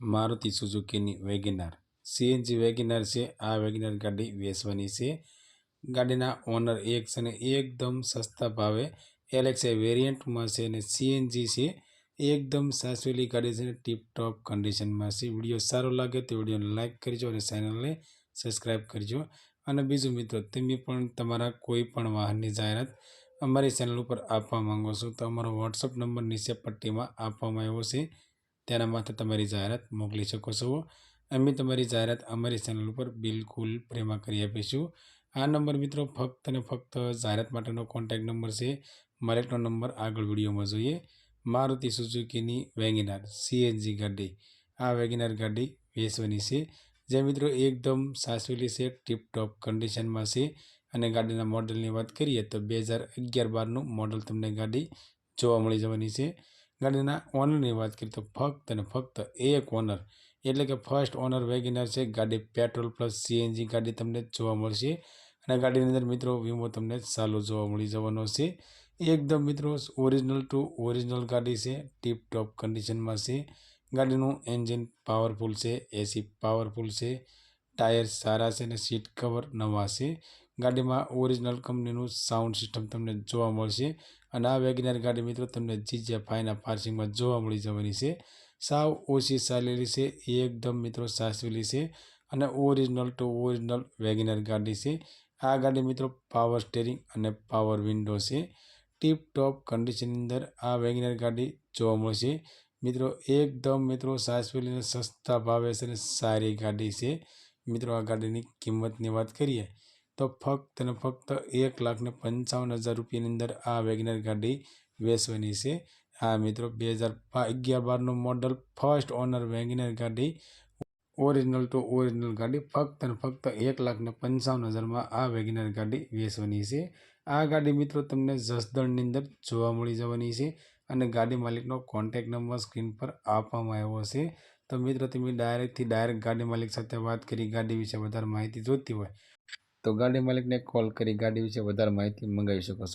મારુતિ સુઝુકીની WagonR. CNG WagonR છે. આ વેગેનાર ગાડી વેચવાની છે. ગાડીના ઓનર એક છે અને એકદમ સસ્તા ભાવે એલેક્સાઈ વેરિયન્ટમાં છે અને સીએનજી છે. એકદમ સાસવેલી ગાડી છે. ને ટીપટોપ કન્ડિશનમાં છે. વીડિયો સારો લાગે તો વિડીયોને લાઇક કરજો અને ચેનલને સબસ્ક્રાઈબ કરજો. અને બીજું મિત્રો, તમે પણ તમારા કોઈ પણ વાહનની જાહેરાત અમારી ચેનલ ઉપર આપવા માંગો છો તો અમારો વોટ્સઅપ નંબર નીચે પટ્ટીમાં આપવામાં આવ્યો છે. તેના માટે તમારી જાહેરાત મોકલી શકો છો. અમે તમારી જાહેરાત અમારી ચેનલ ઉપર બિલકુલ પ્રેમા કરી આપીશું. આ નંબર મિત્રો ફક્ત અને ફક્ત જાહેરાત માટેનો કોન્ટેક્ટ નંબર છે. મારેટનો નંબર આગળ વિડીયોમાં જોઈએ. મારુતિ સુઝુકીની વેગેનાર સીએનજી ગાડી. આ વેગેનાર ગાડી વેચવાની છે. જે મિત્રો એકદમ સાસવેલી છે ટીપટોપ કન્ડિશનમાં છે. અને ગાડીના મોડલની વાત કરીએ તો બે હજાર અગિયાર બારનું મોડલ તમને ગાડી જોવા મળી જવાની છે. ગાડીના ઓનરની વાત કરીએ તો ફક્ત અને ફક્ત એક ઓનર. એટલે કે ફર્સ્ટ ઓનર વેગેનર છે, ગાડી પેટ્રોલ પ્લસ સીએનજી ગાડી તમને જોવા મળશે. અને ગાડીની અંદર મિત્રો વીમો તમને સારો જોવા મળી જવાનો છે. એકદમ મિત્રો ઓરિજિનલ ટુ ઓરિજિનલ ગાડી છે ટીપ ટોપ કન્ડિશનમાં છે. ગાડીનું એન્જિન પાવરફુલ છે એસી પાવરફુલ છે. ટાયર સારા છે અને સીટ કવર નવા છે. ગાડીમાં ઓરિજિનલ કંપનીનું સાઉન્ડ સિસ્ટમ તમને જોવા મળશે. અને આ વેગનર ગાડી મિત્રો તમને જીજે ફાઈના પાર્સિંગમાં જોવા મળી જવાની છે. સાવ ઓછી ચાલેલી છે, એકદમ મિત્રો સાસવેલી છે અને ઓરિજિનલ ટુ ઓરિજિનલ વેગનાર ગાડી છે. આ ગાડી મિત્રો પાવર સ્ટેરિંગ અને પાવર વિન્ડો છે. ટીપ ટોપ કન્ડિશનની અંદર આ વેગનર ગાડી જોવા મળશે. મિત્રો એકદમ મિત્રો સાસવેલીને સસ્તા ભાવે છે અને સારી ગાડી છે. મિત્રો આ ગાડીની કિંમતની વાત કરીએ તો ફક્ત ને ફક્ત એક લાખ ને પંચાવન હજાર રૂપિયાની અંદર આ વેગનર ગાડી વેચવાની છે. આ મિત્રો, બે હજાર અગિયાર બારનું મોડલ ફર્સ્ટ ઓનર વેગનર ગાડી ઓરિજિનલ ટુ ઓરિજિનલ ગાડી, ફક્ત અને ફક્ત એક લાખ ને પંચાવન હજારમાં આ વેગનર ગાડી વેચવાની છે. આ ગાડી, મિત્રો, તમને જસદણની અંદર જોવા મળી જવાની છે અને ગાડી માલિકનો કોન્ટેક નંબર સ્ક્રીન પર આપવામાં આવ્યો છે. તો મિત્રો, તમે ડાયરેક્ટથી ડાયરેક્ટ ગાડી માલિક સાથે વાત કરી, ગાડી વિશે વધારે માહિતી જોઈતી હોય તો ગાડી માલિકને કોલ કરી ગાડી વિશે વધારે માહિતી મંગાવી શકો છો.